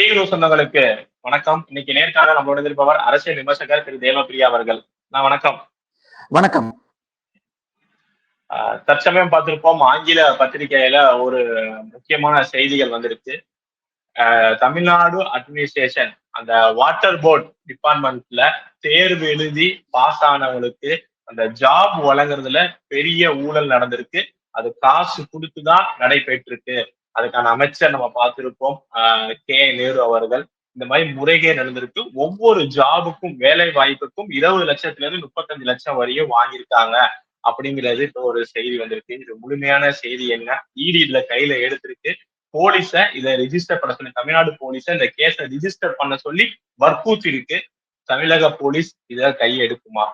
TV சொந்தங்களுக்கு வணக்கம். இன்னைக்கு நேர்காணல் நம்மளோட இருப்பவர் அரசியல் விமர்சகர் திரு தேவப்பிரியா அவர்கள். நான் வணக்கம். வணக்கம். தற்சமயம் பார்த்திருப்போம் ஆங்கில பத்திரிகையில ஒரு முக்கியமான செய்திகள் வந்திருக்கு. தமிழ்நாடு அட்மினிஸ்ட்ரேஷன் அந்த வாட்டர் போர்ட் டிபார்ட்மெண்ட்ல தேர்வு எழுதி பாஸ் ஆனவங்களுக்கு அந்த ஜாப் வழங்குறதுல பெரிய ஊழல் நடந்திருக்கு. அது காசு கொடுத்துதான் நடைபெற்றிருக்கு. அதுக்கான அமைச்சர் நம்ம பார்த்திருப்போம் கே. நேரு அவர்கள். இந்த மாதிரி முறைகே நடந்திருக்கு. ஒவ்வொரு ஜாபுக்கும் வேலை வாய்ப்புக்கும் இருபது லட்சத்துல இருந்து முப்பத்தஞ்சு லட்சம் வரையும் வாங்கியிருக்காங்க அப்படிங்கிறது இப்போ ஒரு செய்தி வந்திருக்கு. இது முழுமையான செய்தி என்ன? இடி இதுல கையில எடுத்திருக்கு. போலீஸ இதை ரிஜிஸ்டர் பண்ண சொல்லி தமிழ்நாடு போலீஸ இந்த கேஸ ரிஜிஸ்டர் பண்ண சொல்லி வற்புறுத்தி இருக்கு தமிழக போலீஸ் இத கை எடுக்குமா?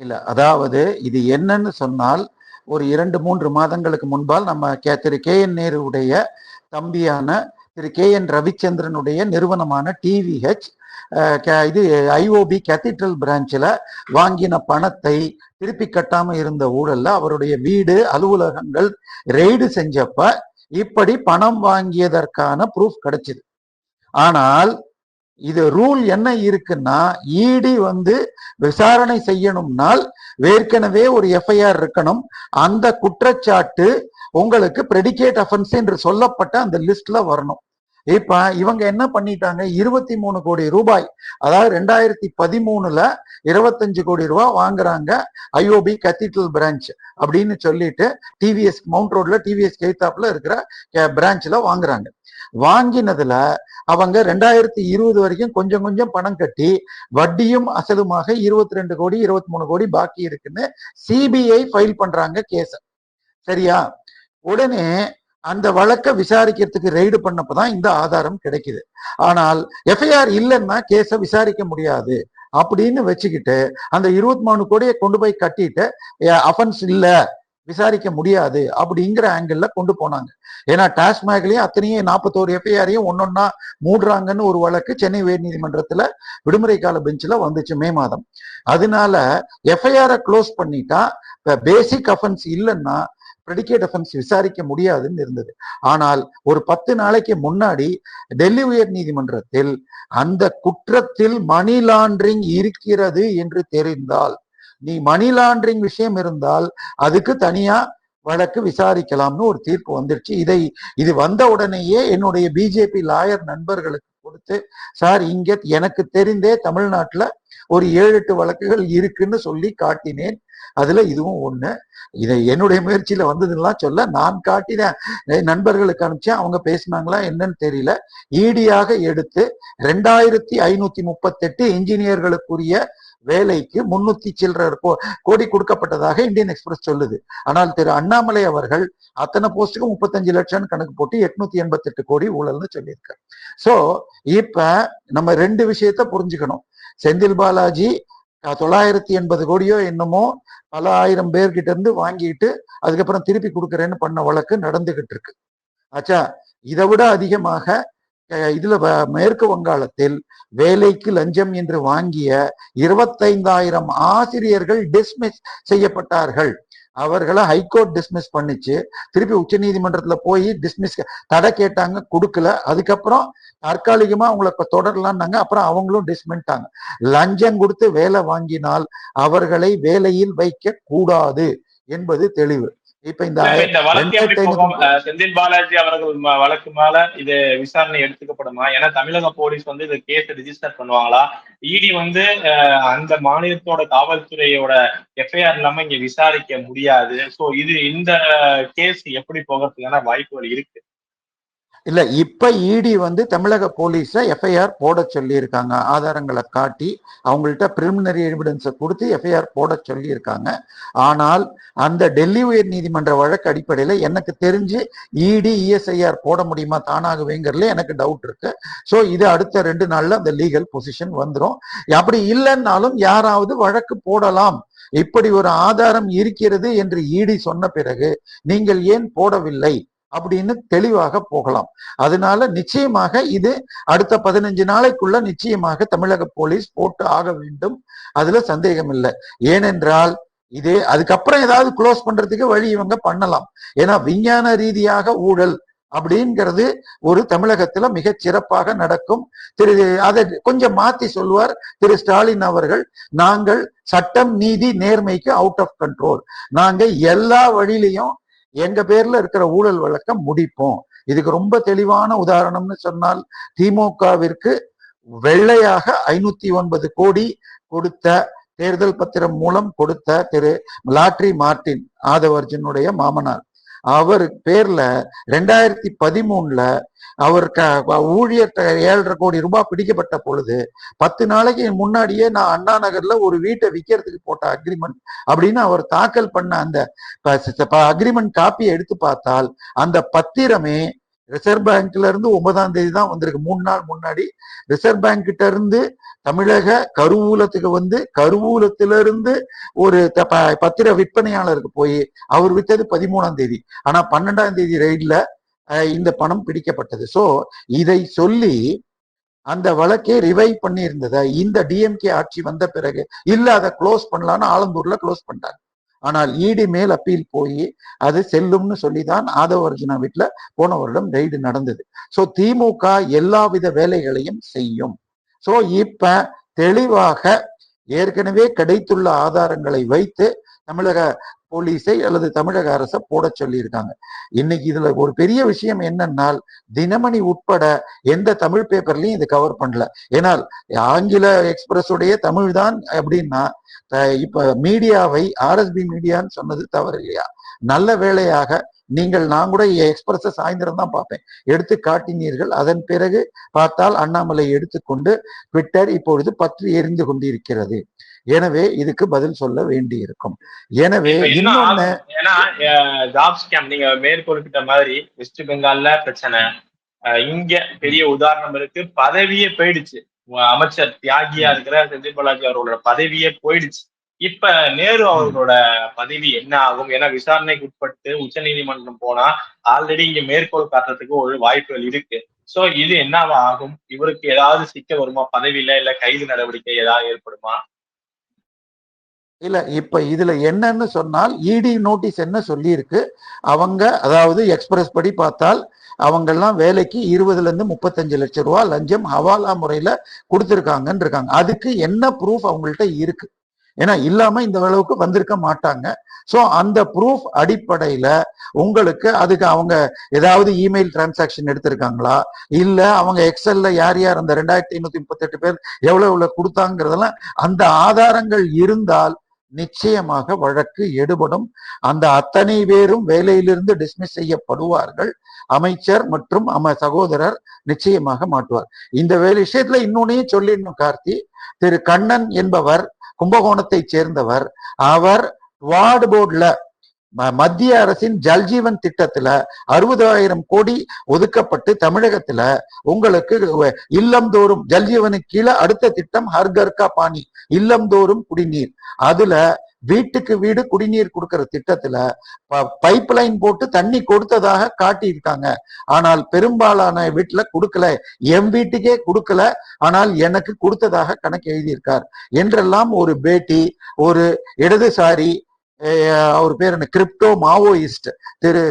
இல்ல அதாவது இது என்னன்னு சொன்னால் ஒரு இரண்டு மூன்று மாதங்களுக்கு முன்பால் நம்ம கே திரு கே என் நேருடைய தம்பியான திரு கே என் ரவிச்சந்திரனுடைய நிறுவனமான டிவிஹெச் இது ஐஓபி கேத்தீட்ரல் பிரான்ச்சில் வாங்கின பணத்தை திருப்பி கட்டாமல் இருந்த ஊழல்ல அவருடைய வீடு அலுவலகங்கள் ரெய்டு செஞ்சப்ப இப்படி பணம் வாங்கியதற்கான ப்ரூஃப் கிடைச்சிது. ஆனால் இது ரூல் என்ன இருக்குன்னா இடி வந்து விசாரணை செய்யணும்னால் ஏற்கனவே ஒரு எஃப்ஐஆர் இருக்கணும். அந்த குற்றச்சாட்டு உங்களுக்கு பிரெடிகேட் அஃபென்ஸ் என்று சொல்லப்பட்ட அந்த லிஸ்ட்ல வரணும். இப்ப இவங்க என்ன பண்ணிட்டாங்க? இருபத்தி மூணு கோடி ரூபாய் அதாவது ரெண்டாயிரத்தி பதிமூணுல இருபத்தஞ்சு கோடி ரூபாய் வாங்குறாங்க ஐஓபி கத்தீட்ரல் பிரான்ச் அப்படின்னு சொல்லிட்டு டிவிஎஸ் மவுண்ட் ரோட்ல டிவிஎஸ் கெய்தாப்ல இருக்கிற பிரான்ச்ல வாங்குறாங்க. வாங்கினதுல அவங்க ரெண்டாயிரத்தி இருபது வரைக்கும் கொஞ்சம் கொஞ்சம் பணம் கட்டி வட்டியும் அசலுமாக இருபத்தி ரெண்டு கோடி இருபத்தி மூணு கோடி பாக்கி இருக்குன்னு சிபிஐ ஃபைல் பண்றாங்க கேஸ சரியா? உடனே அந்த வழக்கை விசாரிக்கிறதுக்கு ரெய்டு பண்ணப்பதான் இந்த ஆதாரம் கிடைக்குது. ஆனால் எஃப்ஐஆர் இல்லைன்னா கேஸை விசாரிக்க முடியாது அப்படின்னு வச்சுக்கிட்டு அந்த இருபத்தி மூணு கோடியை கொண்டு போய் கட்டிட்டு அஃபென்ஸ் இல்ல. விசாரிக்க முடியாது அப்படிங்கிற ஆங்கிள் கொண்டு போனாங்க. ஏன்னா டாஸ்மாக்லயும் அத்தனையும் நாற்பத்தோரு எஃப்ஐஆரையும் ஒன்னொன்னா மூடுறாங்கன்னு ஒரு வழக்கு சென்னை உயர் நீதிமன்றத்துல விடுமுறை கால பெஞ்சில் வந்துச்சு மே மாதம். அதனால எஃப்ஐஆரை க்ளோஸ் பண்ணிட்டா பேசிக் அஃபென்ஸ் இல்லைன்னா ப்ரெடிகேட் அஃபென்ஸ் விசாரிக்க முடியாதுன்னு இருந்தது. ஆனால் ஒரு பத்து நாளைக்கு முன்னாடி டெல்லி உயர் நீதிமன்றத்தில் அந்த குற்றத்தில் மணி லாண்டரிங் இருக்கிறது என்று தெரிந்தால் நீ மணி லாண்டரிங் விஷயம் இருந்தால் அதுக்கு தனியா வழக்கு விசாரிக்கலாம்னு ஒரு தீர்ப்பு வந்துருச்சு. இதை இது வந்த உடனேயே என்னுடைய பிஜேபி லாயர் நண்பர்களுக்கு கொடுத்து சார் இங்க எனக்கு தெரிந்தே தமிழ்நாட்டுல ஒரு ஏழு எட்டு வழக்குகள் இருக்குன்னு சொல்லி காட்டினேன். அதுல இதுவும் ஒண்ணு. இதை என்னுடைய முயற்சியில வந்ததுலாம் சொல்ல நான் காட்டினேன் நண்பர்களுக்கு அனுப்பிச்சேன். அவங்க பேசினாங்களா என்னன்னு தெரியல. ஈடியாக எடுத்து ரெண்டாயிரத்தி ஐநூத்தி முப்பத்தெட்டு இன்ஜினியர்களுக்குரிய வேலைக்கு முன்னூத்தி சில்லற கோடி கொடுக்கப்பட்டதாக இந்தியன் எக்ஸ்பிரஸ் சொல்லுது. ஆனால் திரு அண்ணாமலை அவர்கள் அத்தனை போஸ்ட்டுக்கும் முப்பத்தஞ்சு லட்சம் கணக்கு போட்டு எட்நூத்தி எண்பத்தி எட்டு கோடி ஊழல்னு சொல்லியிருக்காரு. சோ இப்ப நம்ம ரெண்டு விஷயத்த புரிஞ்சுக்கணும். செந்தில் பாலாஜி தொள்ளாயிரத்தி எண்பது கோடியோ என்னமோ பல ஆயிரம் பேர்கிட்ட இருந்து வாங்கிட்டு அதுக்கப்புறம் திருப்பி கொடுக்குறேன்னு பண்ண வழக்கு நடந்துகிட்டு இருக்கு. ஆச்சா இதை விட அதிகமாக இதுல மேற்கு வங்காளத்தில் வேலைக்கு லஞ்சம் என்று வாங்கிய இருபத்தைந்தாயிரம் ஆசிரியர்கள் டிஸ்மிஸ் செய்யப்பட்டார்கள். அவர்களை ஹைகோர்ட் டிஸ்மிஸ் பண்ணிச்சு. திருப்பி உச்ச நீதிமன்றத்துல போய் டிஸ்மிஸ் தடை கேட்டாங்க கொடுக்கல. அதுக்கப்புறம் தற்காலிகமா அவங்கள தொடரலான்னாங்க. அப்புறம் அவங்களும் டிஸ்மிட்டாங்க லஞ்சம் கொடுத்து வேலை வாங்கினால் அவர்களை வேலையில் வைக்க கூடாது என்பது தெளிவு. இப்ப இந்த செந்தில் பாலாஜி அவர்கள் வழக்கு மேல இது விசாரணை எடுத்துக்கப்படுமா? ஏன்னா தமிழக போலீஸ் வந்து இது கேஸ் ரிஜிஸ்டர் பண்ணுவாங்களா? இடி வந்து அந்த மாநிலத்தோட காவல்துறையோட எஃப்ஐஆர் இல்லாம இங்க விசாரிக்க முடியாது. சோ இது இந்த கேஸ் எப்படி போகிறதுக்கான வாய்ப்புகள் இருக்கு? இல்ல இப்ப இடி வந்து தமிழக போலீஸ எஃப்ஐஆர் போட சொல்லியிருக்காங்க. ஆதாரங்களை காட்டி அவங்கள்ட்ட பிரிமினரி எவிடன்ஸை கொடுத்து எஃப்ஐஆர் போட சொல்லியிருக்காங்க. ஆனால் அந்த டெல்லி உயர் நீதிமன்ற வழக்கு அடிப்படையில் எனக்கு தெரிஞ்சு இடி இஎஸ்ஐஆர் போட முடியுமா தானாகவேங்கிறதுல எனக்கு டவுட் இருக்கு. ஸோ இது அடுத்த ரெண்டு நாள்ல அந்த லீகல் பொசிஷன் வந்துடும் அப்படி இல்லைன்னாலும் யாராவது வழக்கு போடலாம். இப்படி ஒரு ஆதாரம் இருக்கிறது என்று இடி சொன்ன பிறகு நீங்கள் ஏன் போடவில்லை? அப்படின்னு தெளிவாக போகலாம். அதனால நிச்சயமாக இது அடுத்த பதினஞ்சு நாளைக்குள்ள நிச்சயமாக தமிழக போலீஸ் போட்டு ஆக வேண்டும். அதுல சந்தேகம் இல்லை. ஏனென்றால் இது அதுக்கப்புறம் ஏதாவது க்ளோஸ் பண்றதுக்கு வழி இவங்க பண்ணலாம். ஏன்னா விஞ்ஞான ரீதியாக ஊழல் அப்படிங்கிறது ஒரு தமிழகத்துல மிக சிறப்பாக நடக்கும். திரு அதை கொஞ்சம் மாத்தி சொல்லுவார் திரு ஸ்டாலின் அவர்கள். நாங்கள் சட்டம் நீதி நேர்மைக்கு அவுட் ஆஃப் கண்ட்ரோல் நாங்க எல்லா வழியிலையும் எங்க பேர்ல இருக்கிற ஊழல் வழக்கம் முடிப்போம். இதுக்கு ரொம்ப தெளிவான உதாரணம்னு சொன்னால் திமுகவிற்கு வெள்ளையாக ஐநூத்தி ஒன்பது கோடி கொடுத்த தேர்தல் பத்திரம் மூலம் கொடுத்த திரு லாட்ரி மார்டின் ஆதவர்ஜனுடைய மாமனார். அவர் பேர்ல ரெண்டாயிரத்தி பதிமூணுல அவர் க- ஊழியர் ஏழரை கோடி ரூபாய் பிடிக்கப்பட்ட பொழுது பத்து நாளைக்கு முன்னாடியே நான் அண்ணா நகர்ல ஒரு வீட்டை விற்கிறதுக்கு போட்ட அக்ரிமெண்ட் அப்படின்னு அவர் தாக்கல் பண்ண அந்த அக்ரிமெண்ட் காப்பியை எடுத்து பார்த்தால் அந்த பத்திரமே ரிசர்வ் பேங்க்ல இருந்து ஒன்பதாம் தேதி தான் வந்திருக்கு. மூணு நாள் முன்னாடி ரிசர்வ் பேங்க் கிட்ட இருந்து தமிழக கருவூலத்துக்கு வந்து கருவூலத்திலிருந்து ஒரு த- ப- பத்திர விற்பனையாளருக்கு போய் அவர் விற்றது பதிமூணாம் தேதி. ஆனா பன்னெண்டாம் தேதி ரெய்டில் இந்த பணம் பிடிக்கப்பட்டது. ஸோ இதை சொல்லி அந்த வழக்கை ரிவைவ் பண்ணியிருந்ததை. இந்த டிஎம்கே ஆட்சி வந்த பிறகு இல்ல அதை க்ளோஸ் பண்ணலான்னு ஆலந்தூர்ல க்ளோஸ் பண்ணிட்டாங்க. ஆனால் இடி மேல் அப்பீல் போய் அது செல்லும்னு சொல்லிதான் ஆதவர்ஜுனா வீட்டுல போன வருடம் ரெய்டு நடந்தது. ஸோ திமுக எல்லாவித வேலைகளையும் செய்யும். ஸோ இப்ப தெளிவாக ஏற்கனவே கிடைத்துள்ள ஆதாரங்களை வைத்து தமிழக போலீஸை அல்லது தமிழக அரசை போட சொல்லியிருக்காங்க. இன்னைக்கு இதுல ஒரு பெரிய விஷயம் என்னன்னால் தினமணி உட்பட எந்த தமிழ் பேப்பர்லயும் இது கவர் பண்ணல. ஏனால் ஆங்கில எக்ஸ்பிரஸ் உடைய தமிழ் தான் அப்படின்னா த- இப்ப மீடியாவை ஆர்எஸ்பி மீடியான்னு சொன்னது தவறு இல்லையா? நல்ல வேளையாக நீங்கள் நான் கூட எக்ஸ்பிரஸ சாயந்தரம் தான் பார்ப்பேன். எடுத்து காட்டினீர்கள். அதன் பிறகு பார்த்தால் அண்ணாமலை எடுத்துக்கொண்டு ட்விட்டர் இப்பொழுது பற்றி எரிந்து கொண்டிருக்கிறது. எனவே இதுக்கு பதில் சொல்ல வேண்டி இருக்கும் எனவே இன்னொன்னு ஜாப் ஸ்கேம் நீங்க மேற்கொள்கிட்ட மாதிரி வெஸ்ட் பெங்கால்ல பிரச்சனை. இங்க பெரிய உதாரணம் இருக்கு. பதவியே போயிடுச்சு. அமைச்சர் தியாகியா இருக்கிற செந்தில் பாலாஜி அவர்களோட பதவியே போயிடுச்சு. இப்ப நேரு அவர்களோட பதவி என்ன ஆகும்? ஏன்னா விசாரணைக்கு உட்பட்டு உச்சநீதிமன்றம் போனா ஆல்ரெடி இங்க மேற்கோள் காட்டுறதுக்கு ஒரு வாய்ப்புகள் இருக்கு. சோ இது என்னவா ஆகும்? இவருக்கு ஏதாவது சிக்க வருமா? பதவியில இல்ல கைது நடவடிக்கை ஏதாவது ஏற்படுமா? இல்ல இப்ப இதுல என்னன்னு சொன்னால் இடி நோட்டீஸ் என்ன சொல்லியிருக்கு? அவங்க அதாவது எக்ஸ்பிரஸ் படி பார்த்தால் அவங்கெல்லாம் வேலைக்கு இருபதுல இருந்து முப்பத்தஞ்சு லட்சம் ரூபாய் லஞ்சம் ஹவாலா முறையில கொடுத்துருக்காங்கன்னு இருக்காங்க அதுக்கு என்ன ப்ரூஃப் அவங்கள்ட்ட இருக்கு? ஏன்னா இல்லாம இந்த அளவுக்கு வந்திருக்க மாட்டாங்க. ஸோ அந்த ப்ரூஃப் அடிப்படையில உங்களுக்கு அதுக்கு அவங்க ஏதாவது இமெயில் டிரான்சாக்ஷன் எடுத்திருக்காங்களா? இல்ல அவங்க எக்ஸல்ல யார் யார் அந்த ரெண்டாயிரத்தி ஐநூத்தி முப்பத்தெட்டு பேர் எவ்வளவு எவ்வளவு கொடுத்தாங்கிறதெல்லாம் அந்த ஆதாரங்கள் இருந்தால் நிச்சயமாக வழக்கு எடுபடும். அந்த அத்தனை பேரும் வேலையிலிருந்து டிஸ்மிஸ் செய்யப்படுவார்கள். அமைச்சர் மற்றும் அம சகோதரர் நிச்சயமாக மாட்டுவார். இந்த வேலை விஷயத்துல இன்னொன்னையும் சொல்லிடணும் கார்த்தி. திரு கண்ணன் என்பவர் கும்பகோணத்தை சேர்ந்தவர். அவர் வார்டு போர்டுல மத்திய அரசின் ஜல்ஜீவன் திட்டத்துல அறுபதாயிரம் கோடி ஒதுக்கப்பட்டு தமிழகத்துல உங்களுக்கு இல்லம்தோறும் ஜல்ஜீவனுக்கு கீழே அடுத்த திட்டம் ஹர்கர்கா பாணி இல்லம்தோறும் குடிநீர். அதுல வீட்டுக்கு வீடு குடிநீர் கொடுக்கிற திட்டத்துல பைப் லைன் போட்டு தண்ணி கொடுத்ததாக காட்டியிருக்காங்க. ஆனால் பெரும்பாலான வீட்டுல கொடுக்கல. என் வீட்டுக்கே கொடுக்கல. ஆனால் எனக்கு கொடுத்ததாக கணக்கு எழுதியிருக்கார். என்றெல்லாம் ஒரு பேட்டி ஒரு இடதுசாரி அவர் பேர் என்ன? கிரிப்டோ மாவோயிஸ்ட் திரு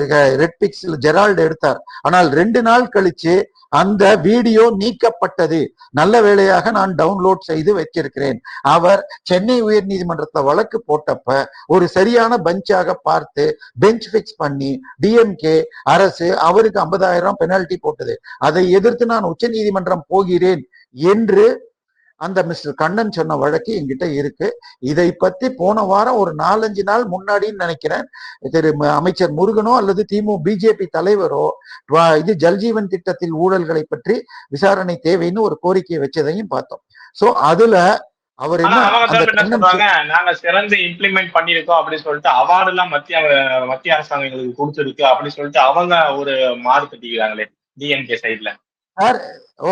ரெட் பிக்ஸில் ஜெரால்டு எடுத்தார். ஆனால் ரெண்டு நாள் கழிச்சு அந்த வீடியோ நீக்கப்பட்டது. நல்ல வேளையாக நான் டவுன்லோட் செய்து வச்சிருக்கிறேன் அவர் சென்னை உயர் நீதிமன்றத்தை வழக்கு போட்டப்ப ஒரு சரியான பெஞ்சாக பார்த்து பெஞ்ச் ஃபிக்ஸ் பண்ணி டிஎம்கே அரசு அவருக்கு ஐம்பதாயிரம் பெனால்டி போட்டது. அதை எதிர்த்து நான் உச்ச நீதிமன்றம் போகிறேன் என்று அந்த மிஸ்டர் கண்ணன் சொன்ன வழக்கு என்கிட்ட இருக்கு. இதை பத்தி போன வாரம் ஒரு நாலஞ்சு நாள் முன்னாடின்னு நினைக்கிறேன். திரு அமைச்சர் முருகனோ அல்லது திமு பிஜேபி தலைவரோ இது ஜல்ஜீவன் திட்டத்தில் ஊழல்களை பற்றி விசாரணை தேவைன்னு ஒரு கோரிக்கையை வச்சதையும் பார்த்தோம். சோ அதுல அவர் என்ன நாங்க சிறந்து இம்ப்ளிமெண்ட் பண்ணிருக்கோம் அப்படின்னு சொல்லிட்டு அவார்டு எல்லாம் மத்திய மத்திய அரசாங்கம் எங்களுக்கு கொடுத்துருக்கு அப்படின்னு சொல்லிட்டு அவங்க ஒரு மாறு தட்டிக்கிறாங்களே டிஎம்கே சைட்ல சார்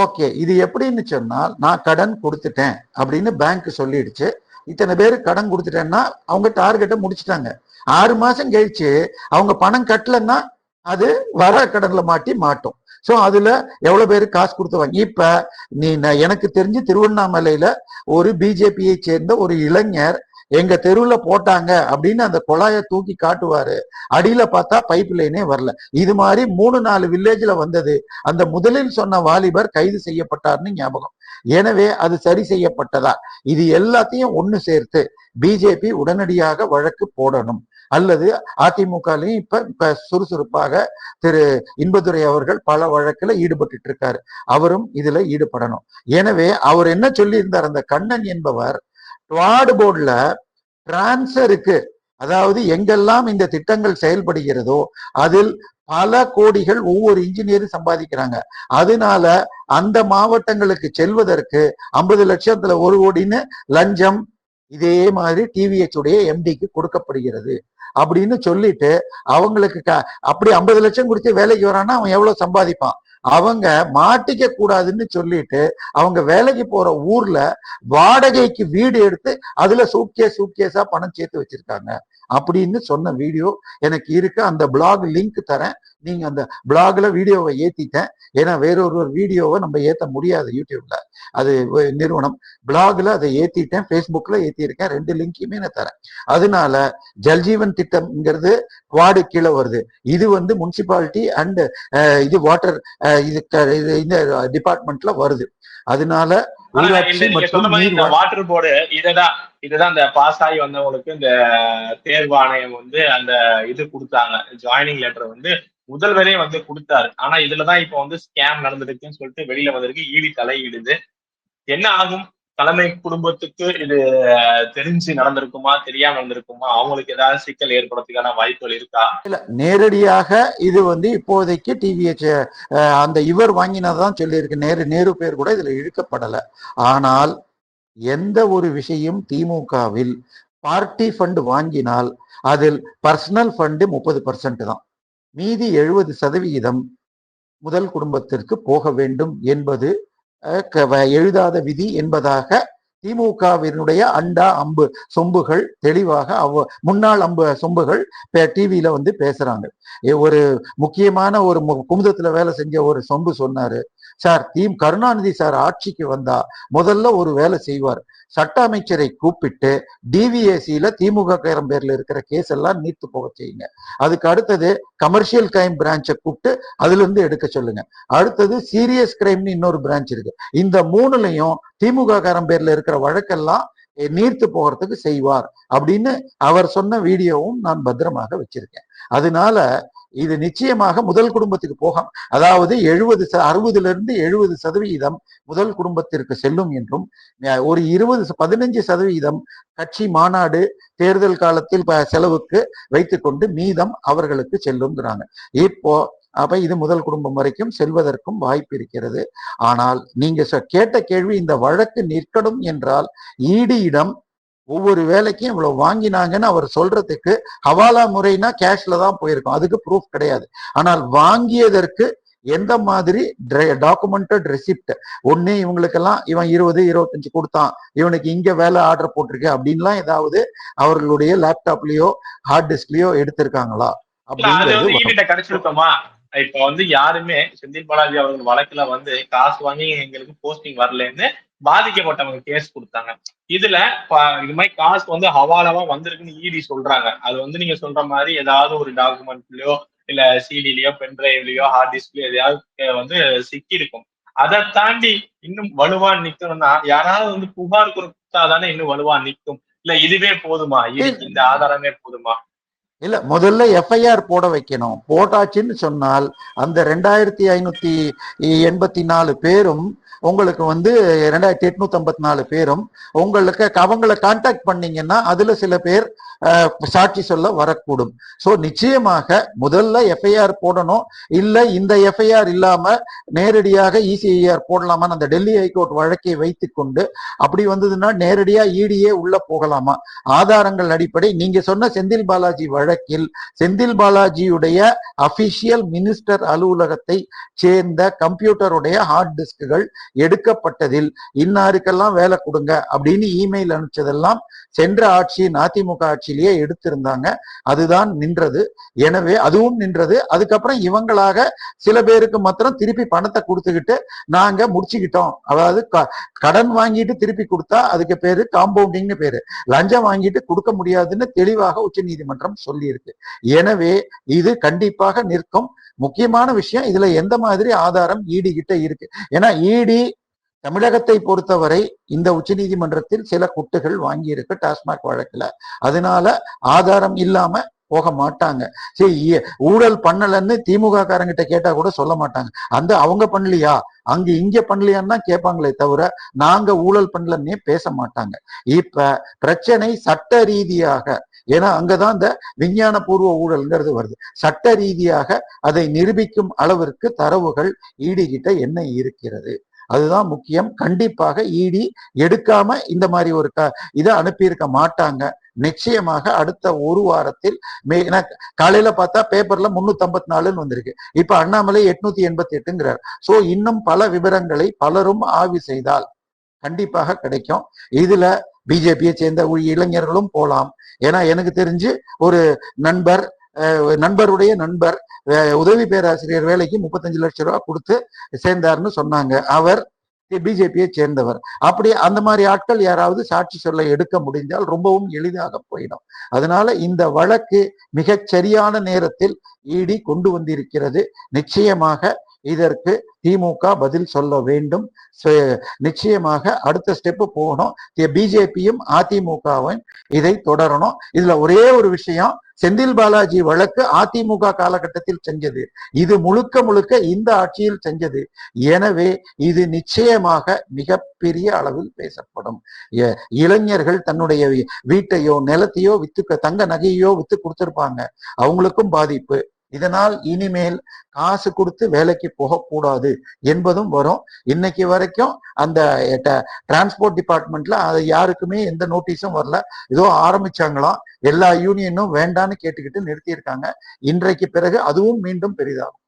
ஓகே. இது எப்படின்னு சொன்னால் நான் கடன் கொடுத்துட்டேன் அப்படின்னு பேங்க் சொல்லிடுச்சு. இத்தனை பேர் கடன் கொடுத்துட்டேன்னா அவங்க டார்கெட்டை முடிச்சிட்டாங்க. ஆறு மாசம் கழிச்சு அவங்க பணம் கட்டலன்னா அது வர கடன்ல மாட்டி மாட்டும். ஸோ அதுல எவ்வளவு பேர் காசு கொடுத்துவாங்க இப்ப நீ நான் எனக்கு தெரிஞ்சு திருவண்ணாமலையில ஒரு பிஜேபியை சேர்ந்த ஒரு இளைஞர் எங்க தெருவுல போட்டாங்க அப்படின்னு அந்த குழாயை தூக்கி காட்டுவாரு. அடியில பார்த்தா பைப் லைனே வரல. இது மாதிரி மூணு நாலு வில்லேஜ்ல வந்தது. அந்த முதலில் சொன்ன வாலிபர் கைது செய்யப்பட்டார்னு ஞாபகம். எனவே அது சரி செய்யப்பட்டதா? இது எல்லாத்தையும் ஒண்ணு சேர்த்து பிஜேபி உடனடியாக வழக்கு போடணும். அல்லது அதிமுகலையும் இப்ப இப்ப சுறுசுறுப்பாக திரு இன்பதுரை அவர்கள் பல வழக்குல ஈடுபட்டு இருக்காரு. அவரும் இதுல ஈடுபடணும். எனவே அவர் என்ன சொல்லியிருந்தார்? அந்த கண்ணன் என்பவர் வார்டு போர்டுல டிரான்சருக்கு அதாவது எங்கெல்லாம் இந்த திட்டங்கள் செயல்படுகிறதோ அதில் பல கோடிகள் ஒவ்வொரு இன்ஜினியரும் சம்பாதிக்கிறாங்க. அதனால அந்த மாவட்டங்களுக்கு செல்வதற்கு ஐம்பது லட்சத்துல ஒரு கோடின்னு லஞ்சம் இதே மாதிரி டிவிஹெச் உடைய எம்டிக்கு கொடுக்கப்படுகிறது. அப்படின்னு சொல்லிட்டு அவங்களுக்கு அப்படி ஐம்பது லட்சம் கொடுத்து வேலைக்கு வரான்னா அவன் எவ்வளவு சம்பாதிப்பான்? அவங்க மாட்டிக்க கூடாதுன்னு சொல்லிட்டு அவங்க வேலைக்கு போற ஊர்ல வாடகைக்கு வீடு எடுத்து அதுல சூட்கேஸ் சூட்கேஸா பணம் சேர்த்து வச்சிருக்காங்க. அப்படின்னு சொன்ன வீடியோ எனக்கு இருக்கு. அந்த பிளாக் லிங்க் தரேன். நீங்க அந்த பிளாக்ல வீடியோவை ஏத்திட்டேன். ஏன்னா வேறொரு ஒரு வீடியோவை நம்ம ஏத்த முடியாது யூடியூப்ல அது நிறுவனம். பிளாக்ல அதை ஏத்திட்டேன். ஃபேஸ்புக்ல ஏத்திருக்கேன் ரெண்டு லிங்கையுமே நான் தரேன். அதனால ஜல்ஜீவன் திட்டம்ங்கிறது வார்டு கீழே வருது. இது வந்து முனிசிபாலிட்டி அண்ட் இது வாட்டர் இது இது இந்த டிபார்ட்மெண்ட்ல வருது. அதனால வாட்டர் போர்டு இததான் இதுதான் இந்த பாஸ் ஆகி வந்தவங்களுக்கு இந்த தேர்வு ஆணையம் வந்து அந்த இது கொடுத்தாங்க. ஜாயினிங் லெட்டர் வந்து முதல்வரே வந்து கொடுத்தாரு. ஆனா இதுலதான் இப்ப வந்து ஸ்கேம் நடந்திருக்குன்னு சொல்லிட்டு வெளியில வந்திருக்கு. ஈடி தலையிடுது. என்ன ஆகும்? தலைமை குடும்பத்துக்கு இது தெரிஞ்சு நடந்திருக்குமா தெரியாம நடந்திருக்குமா அவங்களுக்கு ஏதாவது சிக்கல் ஏற்படுறதுக்கான வாய்ப்புகள் இருக்கா? இல்ல நேரடியாக இது வந்து இப்போதைக்கு டிவிஹெச் அந்த இவர் வாங்கினதான் சொல்லியிருக்கு. நேரு நேரு பேர் கூட இதுல இழுக்கப்படல. ஆனால் எந்த ஒரு விஷயம் திமுகவில் பார்ட்டி ஃபண்ட் வாங்கினால் அதில் பர்சனல் ஃபண்டு முப்பது பர்சன்ட் தான். மீதி எழுபது சதவிகிதம் முதல் குடும்பத்திற்கு போக வேண்டும் என்பது எழுதாத விதி என்பதாக திமுகவினுடைய அண்டா அம்பு சொம்புகள் தெளிவாக அவ முன்னாள் அம்பு சொம்புகள் டிவியில வந்து பேசுறாங்க. ஒரு முக்கியமான ஒரு குமுதத்துல வேலை செஞ்ச ஒரு சொம்பு சொன்னாரு. சார் தீம் கருணாநிதி சார் ஆட்சிக்கு வந்தா முதல்ல ஒரு வேலை செய்வார். சட்ட அமைச்சரை கூப்பிட்டு டிவிஎஸ்சியில திமுக காரம் பேர்ல இருக்கிற கேஸ் எல்லாம் நீத்து போக செய்யுங்க. அதுக்கு அடுத்தது கமர்ஷியல் கிரைம் பிரான்ச்சை கூப்பிட்டு அதுல இருந்து எடுக்க சொல்லுங்க. அடுத்தது சீரியஸ் கிரைம்னு இன்னொரு பிரான்ச் இருக்கு. இந்த மூணுலையும் திமுக காரம் பேர்ல இருக்கிற வழக்கெல்லாம் நீர்த்து போகிறதுக்கு செய்வார் அப்படின்னு அவர் சொன்ன வீடியோவும் நான் பத்திரமாக வச்சிருக்கேன். அதனால இது நிச்சயமாக முதல் குடும்பத்துக்கு போகும். அதாவது எழுபது அறுபதுல இருந்து எழுபது சதவிகிதம் முதல் குடும்பத்திற்கு செல்லும் என்றும் ஒரு இருபது பதினஞ்சு சதவிகிதம் கட்சி மாநாடு தேர்தல் காலத்தில் செலவுக்கு வைத்துக்கொண்டு மீதம் அவர்களுக்கு செல்லுங்கிறாங்க. இப்போ அப்ப இது முதல் குடும்பம் வரைக்கும் செல்வதற்கும் வாய்ப்பு இருக்கிறது. ஆனால் நீங்க கேட்ட கேள்வி இந்த வழக்கு நிற்கணும் என்றால் ஈடியிடம் ஒவ்வொரு வேலைக்கும் இவ்வளவு வாங்கினாங்கன்னு அவர் சொல்றதுக்கு ஹவாலா முறைனா கேஷ்ல தான் போயிருக்கும். அதுக்கு ப்ரூஃப் கிடையாது. ஆனால் வாங்கியதற்கு எந்த மாதிரி டாக்குமெண்டட் ரெசிப்ட் ஒண்ணு இவங்களுக்கெல்லாம் இவன் இருபது இருபத்தஞ்சு கொடுத்தான். இவனுக்கு இங்க வேலை ஆர்டர் போட்டிருக்கு அப்படின்லாம் ஏதாவது அவர்களுடைய லேப்டாப்லயோ ஹார்ட் டிஸ்க்லயோ எடுத்திருக்காங்களா? கிடைச்சிருக்கோமா இப்ப வந்து யாருமே செந்தில் பாலாஜி அவர்கள் வழக்குல வந்து காசு வாங்கி எங்களுக்கு போஸ்டிங் வரலன்னு பாதிக்கப்பட்டவங்க கேஸ் கொடுத்தாங்க. இதுல இது மாதிரி காசு வந்து ஹவாலாவா வந்திருக்குன்னு ஈடி சொல்றாங்க. அது வந்து நீங்க சொல்ற மாதிரி ஏதாவது ஒரு டாக்குமெண்ட்லயோ இல்ல சிடிலயோ பென் டிரைவ்லயோ ஹார்ட் டிஸ்க்லயோ எதையாவது வந்து சிக்கி இருக்கும் அதை தாண்டி இன்னும் வலுவா நிக்கணும்னா யாராவது வந்து புகார் கொடுத்தாதானே இன்னும் வலுவா நிக்கும் இல்ல இதுவே போதுமா? இந்த ஆதாரமே போதுமா? இல்ல முதல்ல எஃப்ஐஆர் போட வைக்கணும். போட்டாச்சுன்னு சொன்னால் அந்த ரெண்டாயிரத்தி ஐநூத்தி எண்பத்தி நாலு பேரும் உங்களுக்கு வந்து ரெண்டாயிரத்தி எட்நூத்தி ஐம்பத்தி நாலு பேரும் உங்களுக்கு அவங்கள கான்டாக்ட் பண்ணீங்கன்னா அதுல சில பேர் சாட்சி சொல்ல வரக்கூடும். ஸோ நிச்சயமாக முதல்ல எஃப்ஐஆர் போடணும். இல்லை இந்த எஃப்ஐஆர் இல்லாம நேரடியாக இசிஐஆர் போடலாமான்னு அந்த டெல்லி ஹைகோர்ட் வழக்கை வைத்துக்கொண்டு அப்படி வந்ததுன்னா நேரடியா இடியே உள்ள போகலாமா? ஆதாரங்கள் அடிப்படை. நீங்க சொன்ன செந்தில் பாலாஜி வழக்கில் செந்தில் பாலாஜியுடைய அபிஷியல் மினிஸ்டர் அலுவலகத்தை சேர்ந்த கம்ப்யூட்டருடைய ஹார்ட் டிஸ்க்குகள் எடுக்கப்பட்டதில் இன்னாருக்கெல்லாம் வேலை கொடுங்க அப்படின்னு இமெயில் அனுப்பிச்சதெல்லாம் சென்ற ஆட்சியின் அதிமுக ஆட்சியிலேயே எடுத்திருந்தாங்க. அதுதான் நின்றது. எனவே அதுவும் நின்றது. அதுக்கப்புறம் இவங்களாக சில பேருக்கு மாத்திரம் திருப்பி பணத்தை கொடுத்துக்கிட்டு நாங்க முடிச்சுக்கிட்டோம். அதாவது க- கடன் வாங்கிட்டு திருப்பி கொடுத்தா அதுக்கு பேரு காம்பவுண்டிங்னு பேரு. லஞ்சம் வாங்கிட்டு கொடுக்க முடியாதுன்னு தெளிவாக உச்சநீதிமன்றம் சொல்லியிருக்கு. எனவே இது கண்டிப்பாக நிற்கும். முக்கியமான விஷயம் இதுல எந்த மாதிரி ஆதாரம் ஈடி கிட்ட இருக்கு? ஏன்னா ஈடி தமிழகத்தை பொறுத்தவரை இந்த உச்சநீதிமன்றத்தில் சில குட்டுகள் வாங்கியிருக்கு டாஸ்மாக் வழக்குல. அதனால ஆதாரம் இல்லாம போக மாட்டாங்க. சரி ஊழல் பண்ணலன்னு திமுக காரங்கிட்ட கேட்டா கூட சொல்ல மாட்டாங்க. அந்த அவங்க பண்ணலையா? அங்க இங்க பண்ணலையான்னு கேட்பாங்களே தவிர நாங்க ஊழல் பண்ணலன்னே பேச மாட்டாங்க. இப்ப பிரச்சனை சட்ட ரீதியாக ஏன்னா அங்கதான் இந்த விஞ்ஞான பூர்வ ஊழல்ங்கிறது வருது. சட்ட ரீதியாக அதை நிரூபிக்கும் அளவிற்கு தரவுகள் ஈடுகிட்ட என்ன இருக்கிறது? அதுதான் முக்கியம். கண்டிப்பாக இடி எடுக்காம இந்த மாதிரி ஒரு க இதை அனுப்பியிருக்க மாட்டாங்க. நிச்சயமாக அடுத்த ஒரு வாரத்தில் மே ஏன்னா காலையில பார்த்தா பேப்பர்ல முன்னூத்தி ஐம்பத்தி நாலுன்னு வந்திருக்கு. இப்ப அண்ணாமலை எட்நூத்தி எண்பத்தி எட்டுங்கிறார். சோ இன்னும் பல விவரங்களை பலரும் ஆவி செய்தால் கண்டிப்பாக கிடைக்கும். இதுல பிஜேபியை சேர்ந்த இளைஞர்களும் போலாம். ஏன்னா எனக்கு தெரிஞ்சு ஒரு நண்பர் நண்பருடைய நண்பர் உதவி பேராசிரியர் வேலைக்கு முப்பத்தஞ்சு லட்சம் ரூபா கொடுத்து சேர்ந்தார்னு சொன்னாங்க. அவர் பிஜேபியை சேர்ந்தவர். அப்படி அந்த மாதிரி ஆட்கள் யாராவது சாட்சி சொல்ல எடுக்க முடிந்தால் ரொம்பவும் எளிதாக போயிடும். அதனால இந்த வழக்கு மிகச் சரியான நேரத்தில் இடி கொண்டு வந்திருக்கிறது. நிச்சயமாக இதற்கு திமுக பதில் சொல்ல வேண்டும். நிச்சயமாக அடுத்த ஸ்டெப் போகணும். பிஜேபியும் அதிமுகவும் இதை தொடரணும். இதுல ஒரே ஒரு விஷயம் செந்தில் பாலாஜி வழக்கு அதிமுக காலகட்டத்தில் செஞ்சது. இது முழுக்க முழுக்க இந்த ஆட்சியில் செஞ்சது. எனவே இது நிச்சயமாக மிகப்பெரிய அளவில் பேசப்படும். இளைஞர்கள் தன்னுடைய வீட்டையோ நிலத்தையோ வித்து தங்க நகையோ வித்து கொடுத்திருப்பாங்க. அவங்களுக்கும் பாதிப்பு. இதனால் இனிமேல் காசு கொடுத்து வேலைக்கு போகக்கூடாது என்பதும் வரும். இன்னைக்கு வரைக்கும் அந்த டிரான்ஸ்போர்ட் டிபார்ட்மெண்ட்ல அது யாருக்குமே எந்த நோட்டீஸும் வரல. ஏதோ ஆரம்பிச்சாங்களாம். எல்லா யூனியனும் வேண்டான்னு கேட்டுக்கிட்டு நிறுத்தியிருக்காங்க. இன்றைக்கு பிறகு அதுவும் மீண்டும் பெரிதாகும்.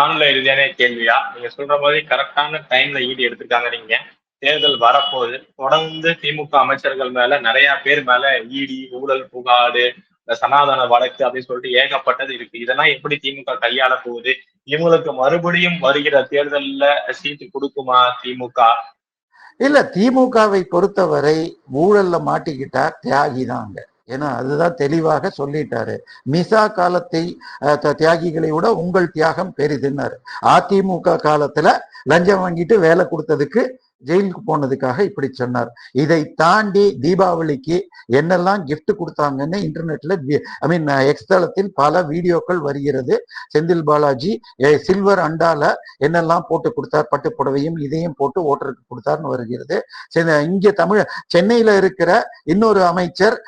காணொலி இறுதியான கேள்வியா? நீங்க சொல்ற மாதிரி கரெக்டான டைம்ல ஈடு எடுத்திருக்காங்க நீங்க. தேர்தல் வரப்போகுது. தொடர்ந்து திமுக அமைச்சர்கள் மேல நிறைய பேர் மேல ஈடி ஊழல் புகாடு இந்த சனாதன வழக்கு அப்படின்னு சொல்லிட்டு ஏகப்பட்டது இருக்கு. இதெல்லாம் எப்படி திமுக கையாள போகுது? இவங்களுக்கு மறுபடியும் வருகிற தேர்தல்ல சீட்டு கொடுக்குமா திமுக? இல்ல திமுகவை பொறுத்தவரை ஊழல்ல மாட்டிக்கிட்டா தியாகி தாங்க ஏன்னா அதுதான் தெளிவாக சொல்லிட்டாரு. மிசா காலத்தை தியாகிகளை விட உங்கள் தியாகம் பெரிதுன்னாரு. அதிமுக காலத்துல லஞ்சம் வாங்கிட்டு வேலை கொடுத்ததுக்கு ஜெயிலுக்கு போனதுக்காக இப்படி சொன்னார். இதை தாண்டி தீபாவளிக்கு என்னெல்லாம் கிஃப்ட் கொடுத்தாங்கன்னு இன்டர்நெட்ல ஐ மீன் எக்ஸ்தளத்தில் பல வீடியோக்கள் வருகிறது. செந்தில் பாலாஜி சில்வர் அண்டால என்னெல்லாம் போட்டு கொடுத்தார் பட்டு புடவையும் இதையும் போட்டு ஓட்டருக்கு கொடுத்தார்னு வருகிறது. இங்க தமிழ் சென்னையில இருக்கிற இன்னொரு அமைச்சர்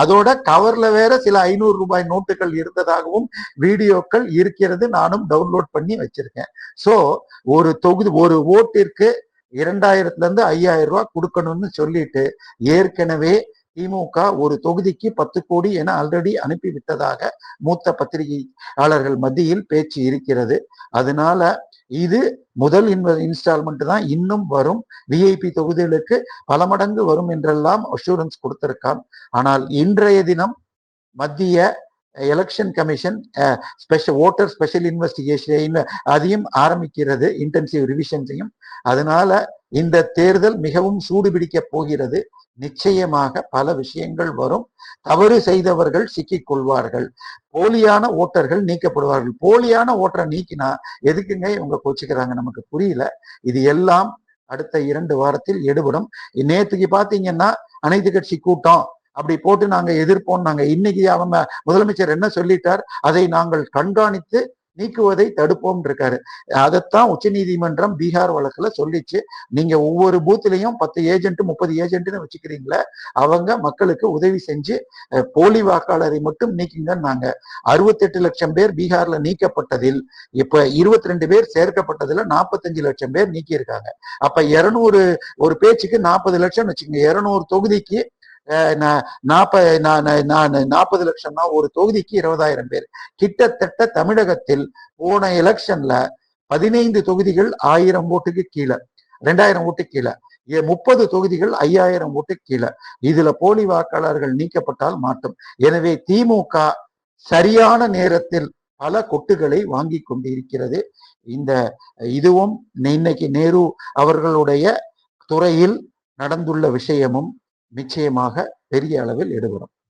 அதோட கவர்ல வேற சில ஐநூறு ரூபாய் நோட்டுகள் இருந்ததாகவும் வீடியோக்கள் இருக்கிறது நானும் டவுன்லோட் பண்ணி வச்சிருக்கேன். சோ ஒரு தொகுதி ஒரு ஓட்டிற்கு இரண்டாயிரத்துல இருந்து ஐயாயிரம் ரூபாய் கொடுக்கணும்னு சொல்லிட்டு ஏற்கனவே திமுக ஒரு தொகுதிக்கு பத்து கோடி என ஆல்ரெடி அனுப்பி விட்டதாக மூத்த பத்திரிகையாளர்கள் மத்தியில் பேச்சு இருக்கிறது. அதனால இது முதல் இன்ஸ்டால்மெண்ட் தான். இன்னும் வரும். விஐபி தொகுதிகளுக்கு பல மடங்கு வரும் என்றெல்லாம் அஷூரன்ஸ் கொடுத்திருக்கான். ஆனால் இன்றைய தினம் மத்திய election commission special voter special investigation அதையும் ஆரம்பிக்கிறது இன்டென்சிவ் ரிவிஷன்ஸையும் அதனால இந்த தேர்தல் மிகவும் சூடுபிடிக்க போகிறது. நிச்சயமாக பல விஷயங்கள் வரும். தவறு செய்தவர்கள் சிக்கிக் கொள்வார்கள். போலியான ஓட்டர்கள் நீக்கப்படுவார்கள். போலியான ஓட்டரை நீக்கினா எதுக்குங்க இவங்க கோச்சுக்கிறாங்க நமக்கு புரியல. இது எல்லாம் அடுத்த இரண்டு வாரத்தில் எடுபடும். நேத்துக்கு பாத்தீங்கன்னா அனைத்து கட்சி கூட்டம். அப்படி போட்டு நாங்க எதிர்ப்போம். நாங்க இன்னைக்கு அவங்க முதலமைச்சர் என்ன சொல்லிட்டார்? அதை நாங்கள் கண்காணித்து நீக்குவதை தடுப்போம் இருக்காரு. அதைத்தான் உச்சநீதிமன்றம் பீகார் வழக்குல சொல்லிச்சு. நீங்க ஒவ்வொரு பூத்துலையும் பத்து ஏஜென்ட் முப்பது ஏஜென்ட்னு வச்சுக்கிறீங்களே அவங்க மக்களுக்கு உதவி செஞ்சு போலி வாக்காளரை மட்டும் நீக்கிங்கன்னாங்க அறுபத்தெட்டு லட்சம் பேர் பீகார்ல நீக்கப்பட்டதில் இப்ப இருபத்தி ரெண்டு பேர் சேர்க்கப்பட்டதுல நாற்பத்தஞ்சு லட்சம் பேர் நீக்கியிருக்காங்க. அப்ப இருநூறு ஒரு பேச்சுக்கு நாற்பது லட்சம் வச்சுக்கோங்க. இருநூறு தொகுதிக்கு அஹ், நாற்பது லட்சம்னா ஒரு தொகுதிக்கு இருபதாயிரம் பேர். கிட்டத்தட்ட தமிழகத்தில் போன எலெக்ஷன்ல பதினைந்து தொகுதிகள் ஆயிரம் ஓட்டுக்கு கீழே ரெண்டாயிரம் ஓட்டு கீழே முப்பது தொகுதிகள் ஐயாயிரம் ஓட்டு கீழே. இதுல போலி வாக்காளர்கள் நீக்கப்பட்டால் மாட்டும். எனவே திமுக சரியான நேரத்தில் பல கொட்டுகளை வாங்கி கொண்டிருக்கிறது. இந்த இதுவும் இன்னைக்கு நேரு அவர்களுடைய துறையில் நடந்துள்ள விஷயமும் நிச்சயமாக பெரிய அளவில் எடுபடும்.